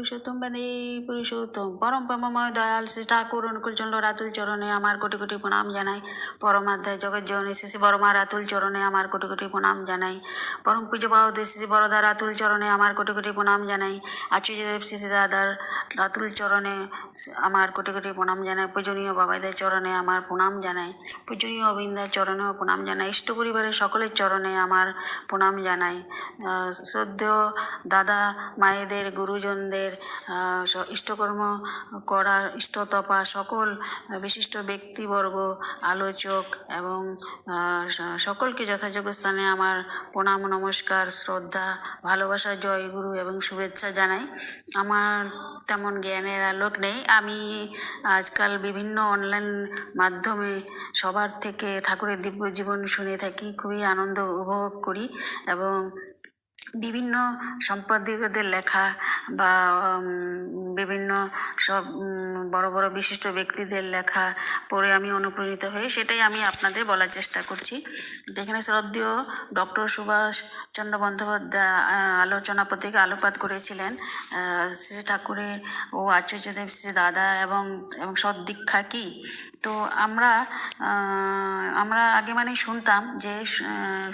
পুরুষোত্তম বাদে পুরুষোত্তম। পরম প্রেমময়, দয়াল শ্রী ঠাকুর অনুকূল, চন্দ্র, রাতুল চরণে আমার কোটি কোটি প্রণাম জানাই। পরমাধ্যায় জগৎ জননী শ্রী বড়মা, রাতুল চরণে আমার কোটি কোটি প্রণাম জানাই। পরম পূজ্য বাহুদের শ্রী বড়দা, রাতুল চরণে আমার কোটি কোটি প্রণাম জানাই। আচুর্যদেব শ্রী দাদার রাতুল চরণে আমার কোটি কোটি প্রণাম জানাই। পূজনীয় বাবাদের চরণে আমার প্রণাম জানাই। পূজনীয় অবিন্দার চরণেও প্রণাম জানাই। ইষ্ট পরিবারের সকলের চরণে আমার প্রণাম জানাই। শ্রদ্ধেয় দাদা, মায়েদের, গুরুজনদের ইষ্টকর্ম করা, ইষ্টতপা সকল বিশিষ্ট ব্যক্তিবর্গ, আলোচক এবং সকলকে যথাযোগ্য স্থানে আমার প্রণাম, নমস্কার, শ্রদ্ধা, ভালোবাসা জয় গুরু এবং শুভেচ্ছা জানাই। আমার তেমন জ্ঞানের আলোক নেই। আমি আজকাল বিভিন্ন অনলাইন মাধ্যমে সবার থেকে ঠাকুরের দিব্য জীবন শুনে থাকি। খুবই আনন্দ উপভোগ করি এবং বিভিন্ন সম্পাদকদের লেখা বা বিভিন্ন সব বড় বড় বিশিষ্ট ব্যক্তিদের লেখা পড়ে আমি অনুপ্রাণিত হই সেটাই আমি আপনাদের বলার চেষ্টা করছি। যেখানে শ্রদ্ধেয় ডক্টর সুভাষ চন্দ্র বন্দ্যোপাধ্যায় আলোচনা পত্রিকা আলোকপাত করেছিলেন শ্রী ঠাকুরের ও আচার্যদেব শ্রী দাদা এবং এবং সদ্দীক্ষা কী? তো আমরা আমরা আগে মানে শুনতাম যে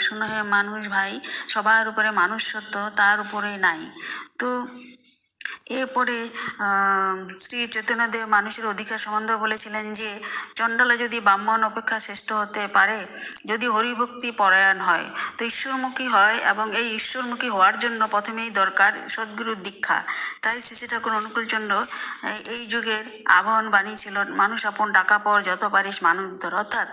শুনে মানুষ ভাই, সবার উপরে মানুষ সত্য তার উপরে নাই। তো এরপরে শ্রী চৈতন্যদেব মানুষের অধিকার সম্বন্ধে বলেছিলেন যে, চণ্ডালা যদি ব্রাহ্মণ অপেক্ষা শ্রেষ্ঠ হতে পারে, যদি হরিভক্তি পরায়ণ হয়, তো ঈশ্বরমুখী হয় এবং এই ঈশ্বরমুখী হওয়ার জন্য প্রথমেই দরকার সদ্গুরুর দীক্ষা। তাই শ্রী ঠাকুর অনুকূলচন্দ্র, এই- যুগের আবহন বাণী ছিল, মানুষ আপন টাকা পর যত পারিস মানুষ ধর। অর্থাৎ,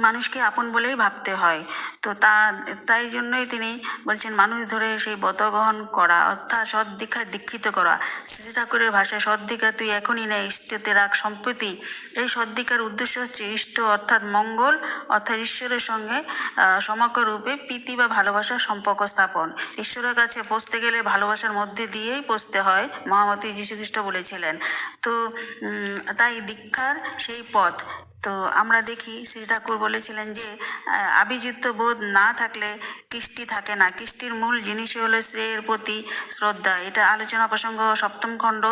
মানুষকে আপন বলেই ভাবতে হয়। তো তা, তাই জন্যই তিনি বলছেন, মানুষ ধরে সেই ব্রত গ্রহণ করা, অর্থাৎ সৎ দীক্ষায় দীক্ষিত করা। শ্রী ঠাকুরের ভাষায় সৎ দীক্ষা তুই এখনই নেই ইষ্টতে রাখ সম্প্রতি। এই সৎ দীক্ষার উদ্দেশ্য হচ্ছে ইষ্ট অর্থাৎ মঙ্গল অর্থাৎ ঈশ্বরের সঙ্গে আহ, সমগ্র রূপে প্রীতি বা ভালোবাসার সম্পর্ক স্থাপন। ঈশ্বরের কাছে পৌঁছতে গেলে ভালোবাসার মধ্যে দিয়েই পৌঁছতে হয় মহামতি যীশুখ্রিস্ট বলেছিলেন। তো তাই দীক্ষার সেই পথ। তো আমরা দেখি শ্রী ঠাকুর বলেছিলেন যে আহ, আভিযুক্ত বোধ না থাকলে কৃষ্টি থাকে না। কৃষ্টির মূল জিনিসই হলো শ্রেয়ের প্রতি শ্রদ্ধা। এটা আলোচনা প্রসঙ্গ সপ্তম খণ্ড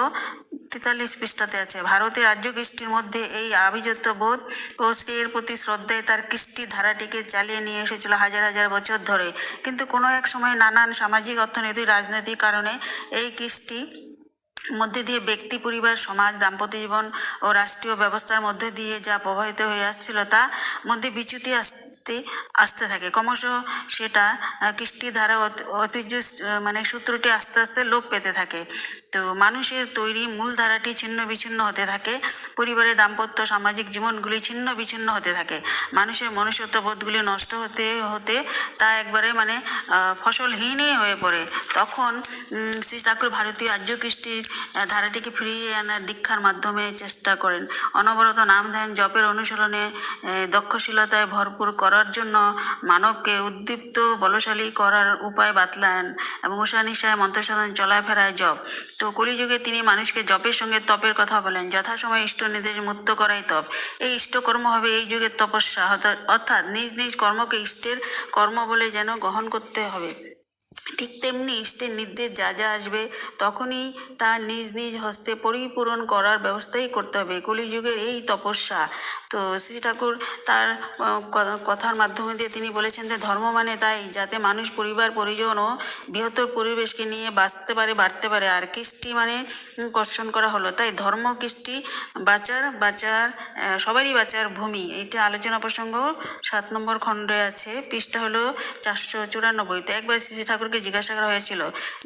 তেতাল্লিশ পৃষ্ঠাতে আছে। ভারতের রাজ্য কৃষ্টির মধ্যে এই আভিজাত্য বোধ ও শ্রেয়ের প্রতি শ্রদ্ধায় তার কৃষ্টি ধারাটিকে চালিয়ে নিয়ে এসেছিল হাজার হাজার বছর ধরে। কিন্তু কোনো এক সময় নানান সামাজিক, অর্থনৈতিক, রাজনৈতিক কারণে এই কৃষ্টি মধ্যে দিয়ে ব্যক্তি, পরিবার, সমাজ, দাম্পত্য জীবন ও রাষ্ট্রীয় ব্যবস্থার মধ্যে দিয়ে যা প্রবাহিত হয়ে আসছিল তা মধ্যে বিচ্যুতি আসতে আসতে থাকে। ক্রমশ সেটা কৃষ্টি ধারা ঐতিহ্য মানে সূত্রটি আস্তে আস্তে লোপ পেতে থাকে। তো মানুষের তৈরি মূল ধারাটি ছিন্ন বিচ্ছিন্ন হতে থাকে। পরিবারের দাম্পত্য, সামাজিক জীবনগুলি ছিন্ন বিচ্ছিন্ন হতে থাকে। মানুষের মনুষ্যত্ব বোধগুলি নষ্ট হতে হতে তা একবারে মানে ফসলহীনই হয়ে পড়ে। তখন শ্রী ঠাকুর ভারতীয় আর্য কৃষ্টির ধারাটিকে ফিরিয়ে আনার দীক্ষার মাধ্যমে চেষ্টা করেন। অনবরত নাম ধ্যান জপের অনুশীলনে দক্ষশীলতায় ভরপুর করার জন্য মানবকে উদ্দীপ্ত, বলশালী করার উপায় বাতলান এবং উষা নিশায় মন্ত্রসাধন চলাফেরায় জপ। তো কলিযুগে তিনি মানুষকে জপের সঙ্গে তপের কথা বলেন, যথাসময়ে ইষ্ট নির্দেশ মুক্ত করাই তপ। এই ইষ্টকর্ম হবে এই যুগের তপস্যা অর্থাৎ নিজ নিজ কর্মকে ইষ্টের কর্ম বলে যেন গ্রহণ করতে হবে। ঠিক তেমনি ইষ্টের নির্দেশ যা যা আসবে তখনই তা নিজ নিজ হস্তে পরিপূরণ করার ব্যবস্থাই করতে হবে। কলিযুগের এই তপস্যা। তো শ্রী ঠাকুর তার কথার মাধ্যমে দিয়ে তিনি বলেছেন যে, ধর্ম মানে তাই, যাতে মানুষ পরিবার, পরিজন ও বৃহত্তর পরিবেশকে নিয়ে বাঁচতে পারে, বাড়তে পারে। আর কৃষ্টি মানে কর্ষণ করা হলো। তাই ধর্ম, কৃষ্টি, বাঁচার বাঁচার সবারই বাঁচার ভূমি। এইটা আলোচনা প্রসঙ্গ সাত নম্বর খণ্ডে আছে। পৃষ্ঠা হলো চারশো চুরানব্বই। তো একবার শ্রী ঠাকুরকে জিজ্ঞাসা করা হয়েছিল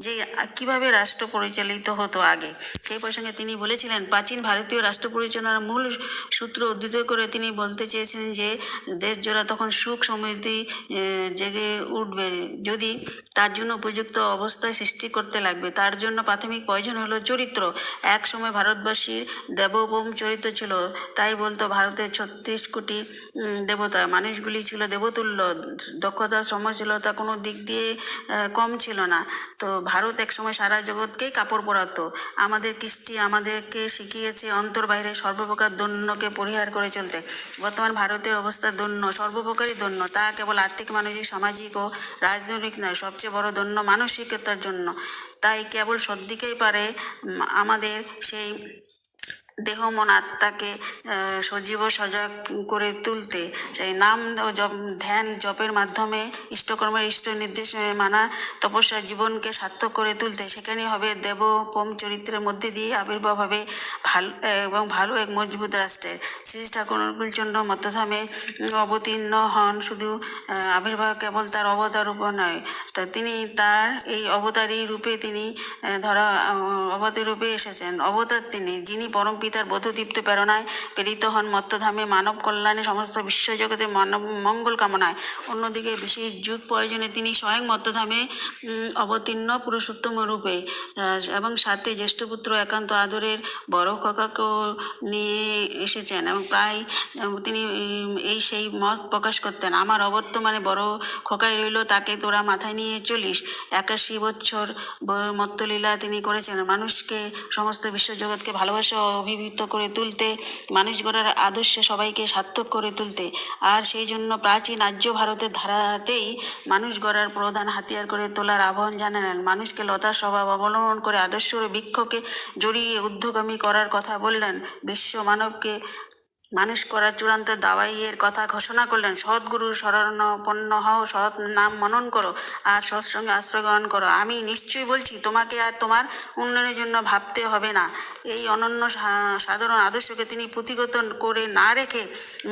যে কীভাবে রাষ্ট্র পরিচালিত হতো আগে? সেই প্রসঙ্গে তিনি বলেছিলেন, প্রাচীন ভারতীয় রাষ্ট্র পরিচালনার মূল সূত্র উদ্ধৃত করে তিনি বলতে চেয়েছেন যে দেশ জোড়া তখন সুখ সমৃদ্ধি জেগে উঠবে। যদি তার জন্য উপযুক্ত অবস্থায় সৃষ্টি করতে লাগবে, তার জন্য প্রাথমিক প্রয়োজন হলো চরিত্র। এক সময় ভারতবাসীর দেবভৌম চরিত্র ছিল, তাই বলতো ভারতের ছত্রিশ কোটি দেবতা। মানুষগুলি ছিল দেবতুল্য। দক্ষতা, সমশীলতা কোনো দিক দিয়ে কম ছিল না। তো ভারত একসময় সারা জগৎকেই কাপড় পরাতো। আমাদের কৃষ্টি আমাদেরকে শিখিয়েছে অন্তর বাইরে সর্বপ্রকার দৈন্যকে পরিহার করে চলতে। বর্তমান ভারতের অবস্থা দৈন্য, সর্বপ্রকারই দৈন্য। তা কেবল আর্থিক, মানসিক, সামাজিক ও রাজনৈতিক নয়, সবচেয়ে বড় দৈন্য মানসিকতার জন্য। তাই কেবল সদ্দিকেই পারে আমাদের সেই দেহ মন আত্মাকে সজীব সজাগ করে তুলতে সেই নাম জপ, ধ্যান জপের মাধ্যমে ইষ্টকর্মের ইষ্ট নির্দেশ মানা তপস্যা জীবনকে সার্থক করে তুলতে। সেখানে হবে দেব পম চরিত্রের মধ্যে দিয়ে আবির্ভাব হবে ভালো এবং ভালো এক মজবুত রাষ্ট্রের। শ্রী ঠাকুর অনুকূলচন্দ্র মধ্যধামে অবতীর্ণ হন শুধু আবির্ভাব কেবল তার অবতার উপর নয় তো তিনি তার এই অবতারী রূপে তিনি ধরা অবতার রূপে এসেছেন। অবতার তিনি, যিনি পরম পিতার বোধদীপ্ত প্রেরণায় প্রেরিত হন মত্তধামে মানব কল্যাণে সমস্ত বিশ্বজগতে মানব মঙ্গল কামনায়। অন্যদিকে বিশেষ যুগ প্রয়োজনে তিনি স্বয়ং মত্তধামে অবতীর্ণ পুরুষোত্তম রূপে এবং সাথে জ্যেষ্ঠপুত্র একান্ত আদরের বড় কাকাকেও নিয়ে এসেছেন এবং প্রায় তিনি এই সেই মত প্রকাশ করতেন, আমার অবর্তমানে বড় খোকাই রইল, তাকে তোরা মাথায় নিয়ে চলিস। একাশি বছর মত্তলীলা তিনি করেছেন। মানুষকে, সমস্ত বিশ্বজগৎকে ভালোবাসা অভিভূত করে তুলতে, মানুষ গড়ার আদর্শে সবাইকে সার্থক করে তুলতে। আর সেই জন্য প্রাচীন আর্য ভারতের ধারাতেই মানুষ গড়ার প্রধান হাতিয়ার করে তোলার আহ্বান জানালেন। মানুষকে লতার স্বভাব অবলম্বন করে আদর্শ বৃক্ষকে জড়িয়ে ঊর্ধ্বগামী করার কথা বললেন। বিশ্ব মানবকে মানুষ করার চূড়ান্ত দাওয়াইয়ের কথা ঘোষণা করলেন। সৎগুরুর শরণাপন্ন হও, সৎ নাম মনন করো আর সৎসঙ্গে আশ্রয় গ্রহণ করো। আমি নিশ্চয়ই বলছি, তোমাকে আর তোমার উন্নয়নের জন্য ভাবতে হবে না। এই অনন্য সাধারণ আদর্শকে তিনি পুঁথিগত করে না রেখে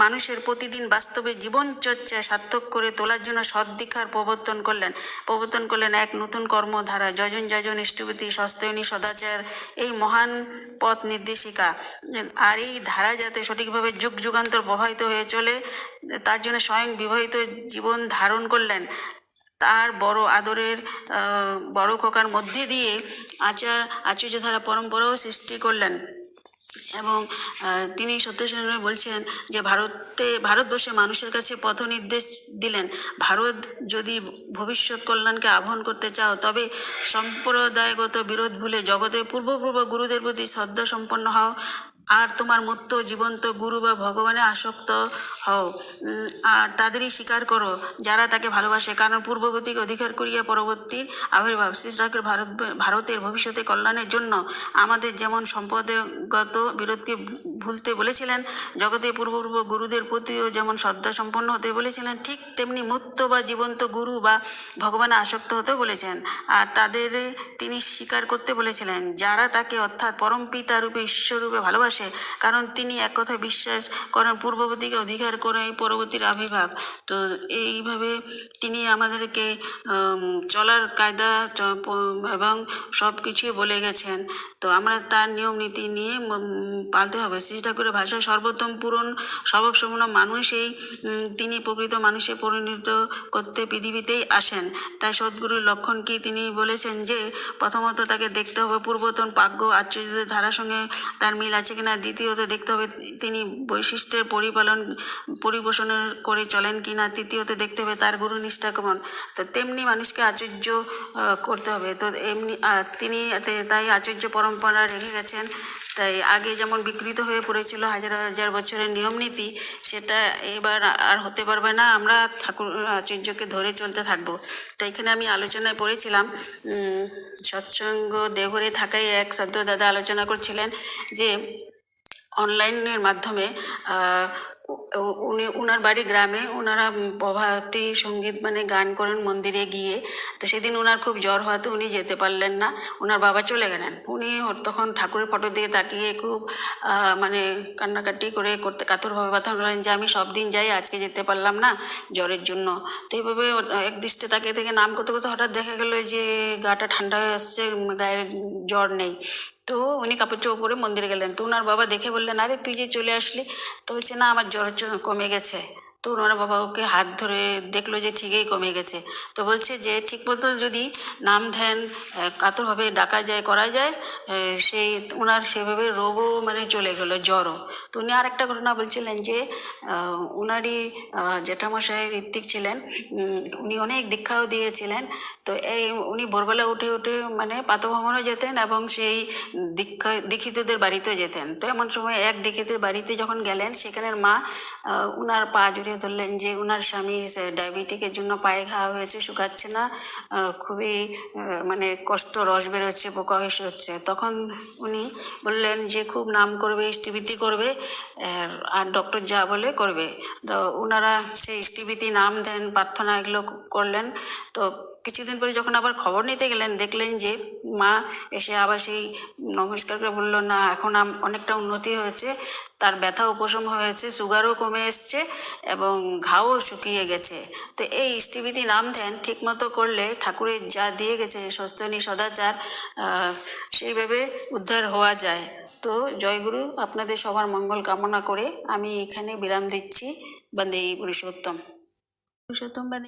মানুষের প্রতিদিন বাস্তবে জীবন চর্চায় সার্থক করে তোলার জন্য সদ্দীক্ষার প্রবর্তন করলেন। প্রবর্তন করলেন এক নতুন কর্মধারা, যজন যজন ইষ্টপতি সস্তয়নী সদাচার, এই মহান পথ নির্দেশিকা। আর এই ধারা যাতে সঠিকভাবে যুগ যুগান্তর প্রবাহিত হয়ে চলে, তার জন্য স্বয়ং বিবাহিত জীবন ধারণ করলেন। তার বড় আদরের বড় খোকার মধ্যে দিয়ে আচার, আচার্যধারা পরম্পরাও সৃষ্টি করলেন। এবং তিনি সত্যেন্দ্র বলছেন যে ভারতে, ভারতবর্ষে মানুষের কাছে পথ নির্দেশ দিলেন, ভারত যদি ভবিষ্যৎ কল্যাণকে আহ্বান করতে চাও, তবে সম্প্রদায়গত বিরোধ ভুলে জগতের পূর্বপূর্ব গুরুদের প্রতি শ্রদ্ধা সম্পন্ন হও। আর তোমার মত্ত জীবন্ত গুরু বা ভগবানে আসক্ত হও। আর তাদেরই স্বীকার করো, যারা তাকে ভালোবাসে। কারণ পূর্ববর্তীকে অধিকার করিয়া পরবর্তী আবির্ভাব শ্রী ঠাকুর ভারত ভারতের ভবিষ্যতে কল্যাণের জন্য আমাদের যেমন সম্পদগত বিরোধকে ভুলতে বলেছিলেন, জগতে পূর্বপূর্ব গুরুদের প্রতিও যেমন শ্রদ্ধা সম্পন্ন হতে বলেছিলেন, ঠিক তেমনি মুক্ত বা জীবন্ত গুরু বা ভগবানে আসক্ত হতে বলেছেন। আর তাদের তিনি স্বীকার করতে বলেছিলেন, যারা তাকে অর্থাৎ পরম পিতা রূপে ঈশ্বর ভালোবাসে কারণ তিনি এক কথা বিশ্বাস করেন, পূর্ববর্তীকে অধিকার করে পরবর্তীর আবির্ভাব। তো এইভাবে তিনি আমাদেরকে চলার কায়দা এবং সব কিছুই বলে গেছেন। তো আমরা তার নিয়ম নীতি নিয়ে পালতে হবে। শ্রী ঠাকুরের ভাষায় সর্বোত্তম পূরণ স্বভাব সম্পন্ন মানুষই তিনি প্রকৃত মানুষে পরিণত করতে পৃথিবীতেই আসেন। তাই সদ্গুরুর লক্ষণ কি তিনি বলেছেন যে, প্রথমত তাকে দেখতে হবে পূর্বতন পাগ্য, আশ্চর্যদের ধারার সঙ্গে তার মিল আছে কিনা? দ্বিতীয়ত দেখতে হবে তিনি বৈশিষ্ট্যের পরিপালন, পরিপোষণ করে চলেন কি না, তৃতীয়ত দেখতে হবে তার গুরু নিষ্ঠা কেমন। তো তেমনি মানুষকে আচার্য করতে হবে। তো এমনি তিনি তাই আচার্য পরম্পরা রেখে গেছেন। তাই আগে যেমন বিকৃত হয়ে পড়েছিল হাজার হাজার বছরের নিয়ম নীতি, সেটা এবার আর হতে পারবে না। আমরা ঠাকুর, আচার্যকে ধরে চলতে থাকব। তো এখানে আমি আলোচনায় পড়েছিলাম সৎসঙ্গ দেওঘরে থাকাই এক সদ্য দাদা আলোচনা করছিলেন যে অনলাইনের মাধ্যমে উনি ওনার বাড়ি গ্রামে ওনারা প্রভাতী সংগীত মানে গান করেন মন্দিরে গিয়ে। তো সেদিন ওনার খুব জ্বর হওয়াতে উনি যেতে পারলেন না। ওনার বাবা চলে গেলেন। উনি তখন ঠাকুরের ফটো দিয়ে তাকিয়ে খুব মানে কান্নাকাটি করে করতে কাতরভাবে কথা বললেন যে আমি সব দিন যাই আজকে যেতে পারলাম না জ্বরের জন্য। তো এইভাবে এক দৃষ্টে তাকিয়ে থেকে নাম করতে করতে হঠাৎ দেখা গেলো যে গাটা ঠান্ডা হয়ে আসছে উম, গায়ে জ্বর নেই। তো উনি কাপড় চোপড় করে মন্দিরে গেলেন। তো ওনার বাবা দেখে বললেন, আরে, তুই যে চলে আসলি? তো বলছে, না, আমার জ্বর কমে গেছে। তো ওনারা বাবা ওকে হাত ধরে দেখল যে ঠিকই কমে গেছে। তো বলছে যে ঠিক মতো যদি নাম ধ্যান কাতরভাবে ডাকা যায় করা যায় সেই ওনার সেভাবে রোগও মানে চলে গেলো জ্বরও। তো উনি আর একটা ঘটনা বলছিলেন যে আহ, উনারই জ্যাঠামশাই ঋত্বিক ছিলেন উনি অনেক দীক্ষাও দিয়েছিলেন। তো এই উনি ভোরবেলা উঠে উঠে মানে পাতভ্রমণও যেতেন এবং সেই দীক্ষা দীক্ষিতদের বাড়িতেও যেতেন। তো এমন সময় এক দীক্ষিতের বাড়িতে যখন গেলেন সেখানের মা উনার পা জড়িয়ে ধরলেন যে ওনার স্বামী ডায়াবেটিকের জন্য পায়ে ঘা হয়েছে, শুকাচ্ছে না খুবই মানে কষ্ট, রস বেরোচ্ছে, পোকা হয়েছে হচ্ছে তখন উনি বললেন যে, খুব নাম করবে ইষ্টিবৃতি করবে, আর ডক্টর যা বলে করবে। তো ওনারা সেই ইষ্টিবৃতি নাম দেন, প্রার্থনা এগুলো করলেন। তো কিছুদিন পরে যখন আবার খবর নিতে গেলেন, দেখলেন যে মা এসে আবার সেই নমস্কার করে বলল, না, এখন অনেকটা উন্নতি হয়েছে। তার ব্যথা উপশম হয়েছে, সুগারও কমে এসছে এবং ঘাও শুকিয়ে গেছে। তো এই ইষ্টিবিধি নাম ধ্যান ঠিকমতো করলে ঠাকুরের যা দিয়ে গেছে সস্তনী সদাচার সেইভাবে উদ্ধার হওয়া যায়। তো জয়গুরু, আপনাদের সবার মঙ্গল কামনা করে আমি এখানে বিরাম দিচ্ছি। বন্দে পুরুষোত্তম। পুরুষোত্তম